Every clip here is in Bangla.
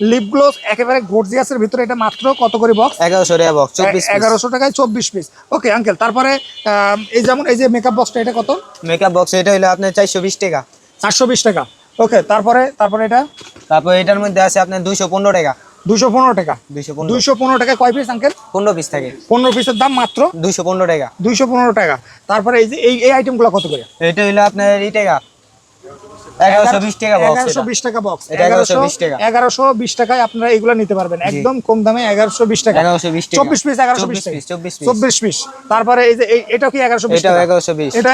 লিপ গ্লোস একেবারে গর্জিয়াসের ভিতরে এটা মাত্র কত করে বক্স এগারোশো টাকা বক্স চব্বিশ এগারোশো টাকায় চব্বিশ পিস ওকে আঙ্কেল তারপরে এই যেমন এই যে মেকআপ বক্সটা এটা কত? মেকআপ বক্স এটা হলো আপনার চারশো বিশ টাকা। চারশো বিশ টাকা। ওকে তারপরে তারপরে এটা? তারপর এটার মধ্যে আছে আপনার দুইশো পনেরো টাকা। দুশো পনেরো টাকা। দুইশো পনেরো। দুইশো পনেরো টাকা কয় পিস আঙ্কেল পনেরো পিস থাকে। পনেরো পিসের দাম মাত্র? দুইশো পনেরো টাকা। দুইশো পনেরো টাকা। তারপরে এই যে এই এই আইটেমগুলো কত করে? এটা হলো আপনার এই টাকা। এগারোশো বিশ টাকা বক্স এগারোশো বিশ টাকা বক্স 1120 টাকা। বিশ টাকায় আপনারা এগুলো নিতে পারবেন। একদম কম দামে টাকা। এগারোশো বিশ টাকা। চব্বিশ পিস এগারোশো বিশ 24 টাকা। 24 চব্বিশ পিস। তারপরে এই যে কি টাকা? এটা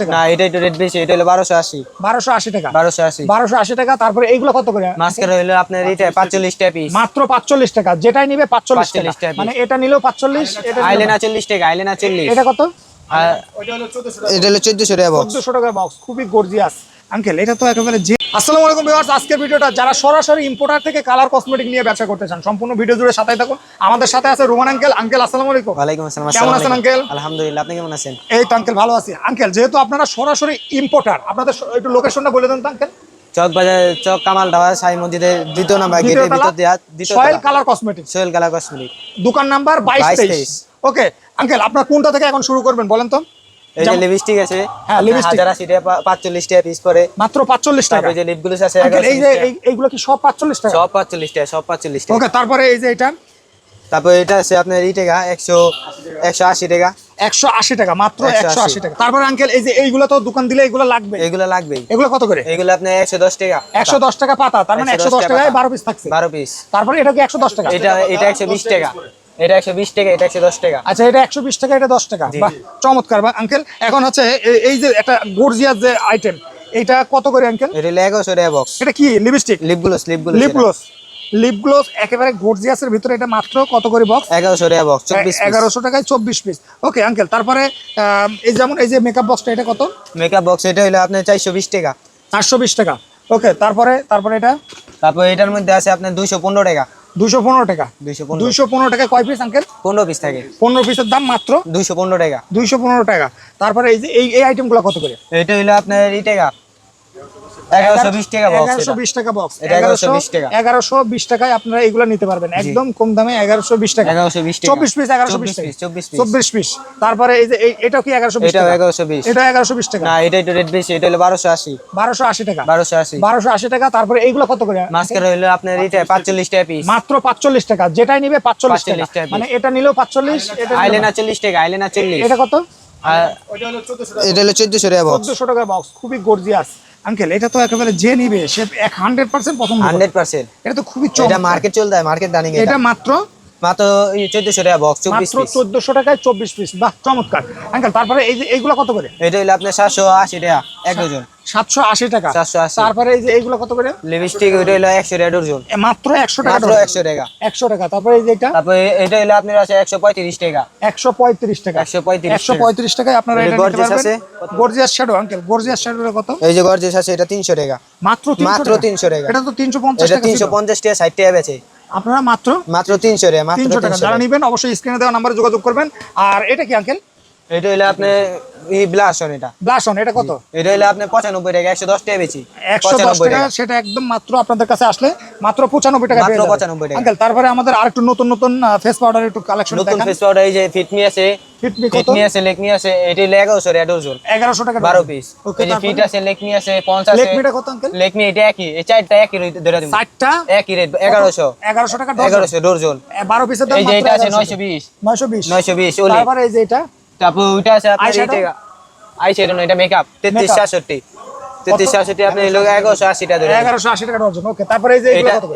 টাকা। না এটা একটু রেট বেশি এটা হলো বারোশো আশি। বারোশো আশি টাকা। বারোশো আশি। বারোশো আশি টাকা তারপরে এইগুলো কত করে? হলো আপনার এটা পাঁচচল্লিশ টাকা পিস মাত্র পাঁচচল্লিশ টাকা যেটাই নিবে পাঁচচল্লিশ টাকা। 45 টাকা মানে এটা নিলেও পাঁচচল্লিশ এটা আইলেনা টাকা আইলেনা চল্লিশ। এটা কত? এটা হলো চোদ্দশো টাকা বক্স টাকার বক্স খুবই গর্জিয়াস আঙ্কেল এটা তো একেবারে যে আসসালামু আলাইকুম ভিউয়ার্স আজকের ভিডিওটা যারা সরাসরি ইম্পোর্টার থেকে কালার কসমেটিক নিয়ে ব্যবসা করতে চান সম্পূর্ণ ভিডিও জুড়ে সাথে থাকুন। আমাদের সাথে আছে রোমান আঙ্কেল আঙ্কেল আসসালামু আলাইকুম। ওয়ালাইকুম আসসালাম কেমন আছেন uncle? আলহামদুলিল্লাহ আপনি কেমন আছেন? এই তো আঙ্কেল ভালো আছি। আঙ্কেল যেহেতু আপনারা সরাসরি ইম্পোর্টার আপনাদের একটু লোকেশনটা বলে দেন তো আঙ্কেল চক বাজার চক কামাল ধাবা সাই মসজিদের দ্বিতীয় নাম্বার গেটের ভিতর দিয়ে দ্বিতীয় সয়েল কালার কসমেটিক সোহেল কালা কসমেটিক দোকান নাম্বার বাইশ 22 তেইশ। ওকে আঙ্কেল আপনার কোনটা থেকে এখন শুরু করবেন বলেন তো? এই যে লিপস্টিক আছে হ্যাঁ, lipstick। হাজার আশি টাকা পিস মাত্র টাকা। তারপরে যে লিপগুলো আছে এই যে 150 টাকা। এই- এইগুলো কি সব পাঁচচল্লিশ টাকা? সব পাঁচচল্লিশ টাকা সব পাঁচচল্লিশ টাকা। ওকে তারপরে এই যে এটা? তারপর এটা আছে আপনার এই টাকা একশো একশো আশি টাকা। একশো আশি টাকা মাত্র 180 টাকা। তারপরে আঙ্কেল এই যে এইগুলো তো দোকান দিলে এগুলো লাগবে। এগুলো লাগবেই এগুলো কত করে? এগুলো আপনার একশো দশ টাকা। একশো দশ টাকা পাতা তার মানে একশো 110 দশ টাকা টাকায় পাতা। বারো পিস থাকছে। বারো পিস তারপরে এটা কি একশো দশ টাকা? এটা এটা একশো বিশ টাকা। এটা একশো বিশ টাকা এটা একশো দশ টাকা। আচ্ছা এটা একশো বিশ টাকা এটা দশ টাকা। জি। বাহ চমৎকার। বা আঙ্কেল এখন হচ্ছে এই যে একটা গর্জিয়াস যে আইটেম এটা কত করে আঙ্কেল এটা হলো এগারোশো টাকা বক্স এটা কি lipstick lip gloss lip gloss একেবারে গর্জিয়াসের ভিতরে এটা মাত্র কত করে বক্স টাকা টাকায় চব্বিশ পিস ওকে আঙ্কেল তারপরে এই যেমন এই যে মেকআপ বক্সটা এটা কত? মেকআপ বক্স এটা হলো আপনার চারশো বিশ টাকা। চারশো বিশ টাকা। ওকে তারপরে তারপরে এটা? তারপর এটার মধ্যে আছে আপনার দুইশো পনেরো টাকা। দুশো পনেরো টাকা। দুইশো পনেরো। দুইশো পনেরো টাকা কয় পিস আঙ্কেল পনেরো পিস থাকে। পনেরো পিসের দাম মাত্র দুইশো পনেরো টাকা। দুইশো পনেরো টাকা। তারপরে এই যে এই আইটেমগুলো কত করে? এটা হলো আপনার এই টাকা। এগারোশো বিশ টাকা বক্স এগারোশো বিশ টাকা বক্স এটা 1120 টাকা। এগারোশো বিশ টাকায় আপনারা এগুলো নিতে পারবেন। একদম কম দামে এগারোশো বিশ টাকা। বিশ চব্বিশ পিস এগারোশো বিশ 24 টাকা। piece, 24 piece। চব্বিশ পিস তারপরে এই যে এই- কি এগারোশো বিশ টাকা? এগারোশো বিশ। এটা এগারোশো বিশ টাকা। এটা একটু রেট বেশি এটা হলো বারোশো আশি। বারোশো আশি টাকা। বারোশো আশি। বারোশো আশি টাকা তারপরে এইগুলো কত করে? হলো আপনার এটা পাঁচচল্লিশ টাকা। পিস মাত্র পাঁচচল্লিশ টাকা। যেটাই নিবে পাঁচচল্লিশ টাকা। 45 টাকা মানে এটা নিলেও পাঁচচল্লিশ এটা আইলেনা চল্লিশ টাকা আইলেনা চল্লিশ। এটা কত? এটা হলো চোদ্দশো টাকা বক্স চোদ্দশো টাকার বক্স খুবই গর্জিয়াস আঙ্কেল এটা তো একেবারে যে নিবে সে এক হান্ড্রেড পার্সেন্ট পছন্দ করবে। হান্ড্রেড পার্সেন্ট এটা তো খুবই এটা মার্কেট চলতে হয় মার্কেট এটা এটা। মাত্র মাত্র চোদ্দশো টাকা বক্স মাত্র পিস চোদ্দশো টাকায় চব্বিশ পিস বাহ চমৎকার। আঙ্কেল তারপরে এই যে এইগুলো কত করে? এটা হলো আপনার সাতশো আশি টাকা এক ডজন। টাকা। 780 তারপরে এই যে এইগুলো কত করে? লিপস্টিক ওইটা হলো একশো টাকা ডজন। মাত্র টাকা মাত্র টাকা। টাকা। তারপরে এই যে এটা? তারপরে এটা হলো আপনার আছে টাকা। একশো পঁয়ত্রিশ টাকা। 135 একশো পঁয়ত্রিশ টাকায় আপনারা এটা এটা নিতে পারবেন। আছে? গর্জিয়াস শ্যাডো আঙ্কেল গর্জিয়াস শ্যাডোর কত? এই যে গর্জেস আছে এটা তিনশো টাকা। মাত্র মাত্র 300 টাকা। এটা তো টাকা টাকা টাকা বেচে। আপনারা মাত্র মাত্র তিনশো টাকা মাত্র তিনশো টাকা। যারা নিবেন অবশ্যই স্ক্রিনে দেওয়া নাম্বারে যোগাযোগ করবেন। আর এটা কি আঙ্কেল এটা হইলে আপনি এই এটা। এটা কত? এটা হইলে আপনি পঁচানব্বই টাকা একশো দশ একশো টাকা। সেটা একদম মাত্র আপনাদের কাছে আসলে মাত্র 95 টাকা মাত্র 95 টাকা। তারপরে আমাদের আরেকটু নতুন নতুন ফেস পাউডার একটু কালেকশন নতুন ফেস পাউডার এই যে ফিটমি আছে ফিটমি কত? ফিটমি আছে লেকমি আছে এটি 1100 টাকা 12 পিস ওকে ফিট আছে লেকমি আছে 50 আছে। কত লেকমি এটা একই এই চারটা একই রেট ধরে চারটা? একই রেট 1100 1100 টাকা 1100 ডর্জন 12 পিসের দাম এটা আছে 920 920 920 ওলি। তারপরে এই যে এটা? তারপর ওইটা আছে আপনার এটা মেকআপ 33 66 তেত্রিশশো আশিটা আপনি টাকা টাকা ওকে তারপরে এই যে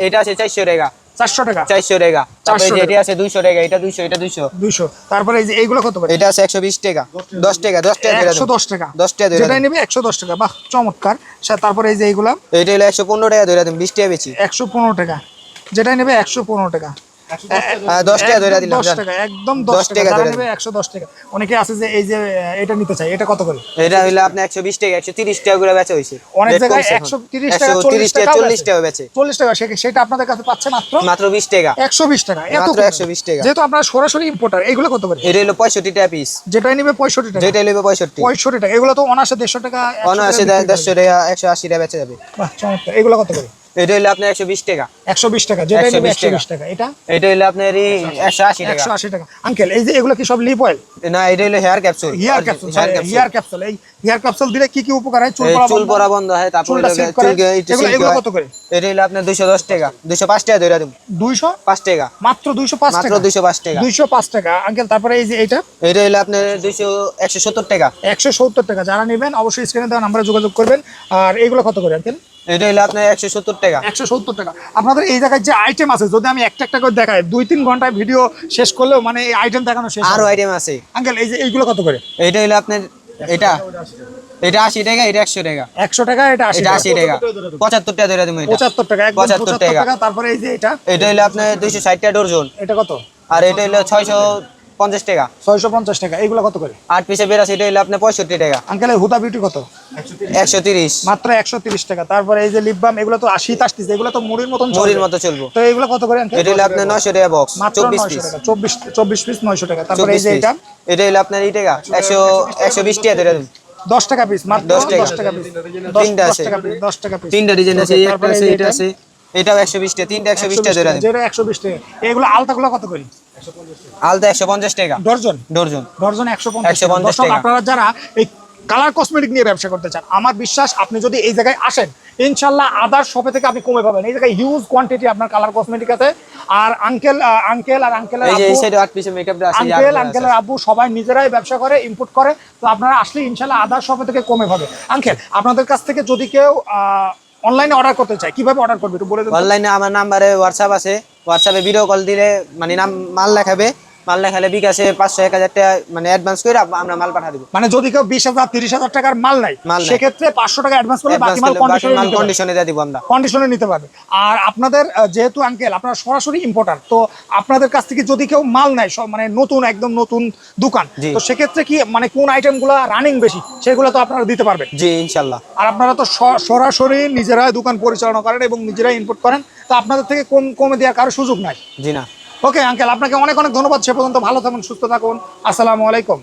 এটা আছে চারশো টাকা। চারশো টাকা? চারশো টাকা। তারপরে এটা আছে দুইশো টাকা এটা দুইশো এটা দুইশো। তারপরে এই যে এইগুলো কত এটা আছে একশো বিশ টাকা। দশ টাকা দশ টাকা একশো দশ টাকা। দশ টাকা যেটাই নেবে একশো দশ টাকা। বাহ চমৎকার। তারপরে এই যে এইগুলো? এটা হলো একশো পনেরো টাকা ধরে দেন বিশ টাকা বেশি। একশো পনেরো টাকা। যেটাই নেবে একশো পনেরো টাকা। দশ টাকা ধরে দিলাম, দশ টাকা একদম দশ দশ টাকা টাকা ধরে নেবে একশো দশ টাকা। অনেকে আছে যে এই যে এটা নিতে চাই এটা কত করে? এটা হইল আপনার একশো বিশ টাকা একশো তিরিশ টাকা করে বেচা হয়েছে অনেক জায়গায় একশো তিরিশ টাকা চল্লিশ টাকা টাকা চল্লিশ টাকা বেচে। চল্লিশ টাকা সেটা আপনাদের কাছে পাচ্ছে মাত্র? মাত্র বিশ টাকা। একশো বিশ টাকা এত মাত্র কমে। 120 টাকা। যেহেতু আপনারা সরাসরি ইম্পোর্টার এগুলো কত করে? এটা হলো পঁয়ষট্টি টাকা পিস যেটাই নেবে পঁয়ষট্টি টাকা। যেটা হলো পঁয়ষট্টি। পঁয়ষট্টি টাকা। এগুলো তো অনার্সে দেড়শো টাকা বিক্রি দেড়শো টাকা একশো আশি টাকা বেচে যাবে। বাহ চমৎকার। এগুলো কত করে? এটা হইল আপনার একশো বিশ টাকা। একশো বিশ টাকা যেটা 120 টাকা। এটা? এটা হইল আপনার একশো আশি টাকা। একশো আশি টাকা। আঙ্কেল এই যে এগুলো কি সব লিপ অয়েল না এটা হইল hair capsule hair capsule hair capsule এই হেয়ার ক্যাপসুল দিলে কি কি উপকার হয়? চুল পড়া চুল পড়া বন্ধ হয় তারপর? এগুলো- এগুলো কত করে? এটা হইল আপনার দুইশো দশ টাকা। দুইশো পাঁচ টাকা ধরে দেবো। দুইশো? পাঁচ টাকা। মাত্র দুইশো পাঁচ মাত্র টাকা? দুইশো পাঁচ টাকা। দুইশো পাঁচ টাকা। আঙ্কেল তারপরে এই যে এটা এটা হইল আপনার দুইশো একশো সত্তর টাকা। একশো সত্তর টাকা। যারা নেবেন অবশ্যই স্ক্রিনে দেওয়া নাম্বারে যোগাযোগ করবেন। আর এগুলো কত করে আঙ্কেল? এটা আপনার একশো সত্তর টাকা। একশো সত্তর টাকা। আপনাদের এই জায়গায় যে আইটেম আছে যদি আমি একটা একটা করে দেখাই দুই তিন ঘন্টায় ভিডিও শেষ করলেও মানে এই আইটেম দেখানো শেষ আরও আইটেম আছে। আঙ্কেল এই যে এইগুলো কত করে? এটা হইল আপনার এটা এটা আশি টাকা এটা একশো টাকা। একশো টাকা এটা আশি টাকা। পঁচাত্তর টাকা। ধরে পঁচাত্তর টাকা পঁচাত্তর টাকা। তারপরে এই যে এটা? এটা হইল আপনার দুইশো ষাট টাকা ডর্জন। এটা কত? আর এটা হইল ছয়শো পঞ্চাশ টাকা। ছয়শো পঞ্চাশ টাকা। এইগুলো কত করে? আট পিসে বেরাশি এটা হইল আপনার পঁয়ষট্টি টাকা। আঙ্কেল এই হুদা বিউটি কত? একশো তিরিশ। মাত্র একশো তিরিশ টাকা। তারপরে এই যে লিপ বাম এগুলো তো আশি আসতেছে। এগুলো তো মুড়ির মতন মুড়ির মতো চলবো। তো এগুলো কত করে আঙ্কেল? এটা হইল আপনার নয়শো টাকা বক্স মাত্র চব্বিশ পিস চব্বিশ চব্বিশ পিস নয়শো টাকা। তারপরে এই যে এটা এটা হইল আপনার এই টাকা একশো একশো বিশ টাকা ধরে দশ টাকা পিস মাত্র দশ টাকা। পিস তিনটা আছে। দশ টাকা পিস তিনটা ডিজাইন আছে এই একটা আছে এটা। আছে। এটাও একশো বিশ টাকা তিনটা একশো বিশ 120 টাকা যেটা একশো বিশ টাকা এগুলো আলতাগুলো কত করি? আলতা একশো পঞ্চাশ টাকা। ডর্জন? ডর্জন। ডর্জন একশো পঞ্চাশ টাকা। আপনারা যারা এই কালার কসমেটিক নিয়ে ব্যবসা করতে চান আমার বিশ্বাস আপনি যদি এই জায়গায় আসেন ইনশাল্লাহ আদার শপে থেকে আপনি কমে পাবেন। এই জায়গায় হিউজ কোয়ান্টিটি আপনার কালার কসমেটিক আছে। আর আঙ্কেল আঙ্কেল আর আঙ্কেল আঙ্কেল আছে। আঙ্কেলের আব্বু সবাই নিজেরাই ব্যবসা করে ইম্পোর্ট করে। তো আপনারা আসলে ইনশাল্লাহ আদার শপে থেকে কমে পাবে আঙ্কেল আপনাদের কাছ থেকে যদি কেউ অনলাইনে অর্ডার করতে চাই, কীভাবে অর্ডার করবে একটু বলে দেবেন অনলাইনে আমার নাম্বারে হোয়াটসঅ্যাপ আছে। হোয়াটসঅ্যাপে ভিডিও কল দিলে মানে নাম, মাল লেখাবে মাল লেখালে বিকাশে পাঁচশো এক হাজার টাকা মানে অ্যাডভান্স করে আমরা মাল পাঠা দিব। মানে যদি কেউ বিশ হাজার তিরিশ হাজার টাকার মাল নাই সেক্ষেত্রে পাঁচশো টাকা অ্যাডভান্স করলে বাকি মাল কন্ডিশনে। দিয়ে দিব আমরা। কন্ডিশনে নিতে পারবে। আর আপনাদের যেহেতু আঙ্কেল আপনারা সরাসরি ইম্পোর্টার তো আপনাদের কাছ থেকে যদি কেউ মাল নেয় সব মানে নতুন একদম নতুন দোকান তো সেক্ষেত্রে কি মানে কোন আইটেমগুলো রানিং বেশি সেগুলো তো আপনারা দিতে পারবেন। জি ইনশাল্লাহ আর আপনারা তো সরাসরি নিজেরাই দোকান পরিচালনা করেন এবং নিজেরাই ইনপুট করেন তো আপনাদের থেকে কম কমে দেওয়ার কারও সুযোগ নাই। জি না। ওকে আঙ্কেল আপনাকে অনেক অনেক ধন্যবাদ। সে পর্যন্ত ভালো থাকুন সুস্থ থাকুন। আসসালামু আলাইকুম।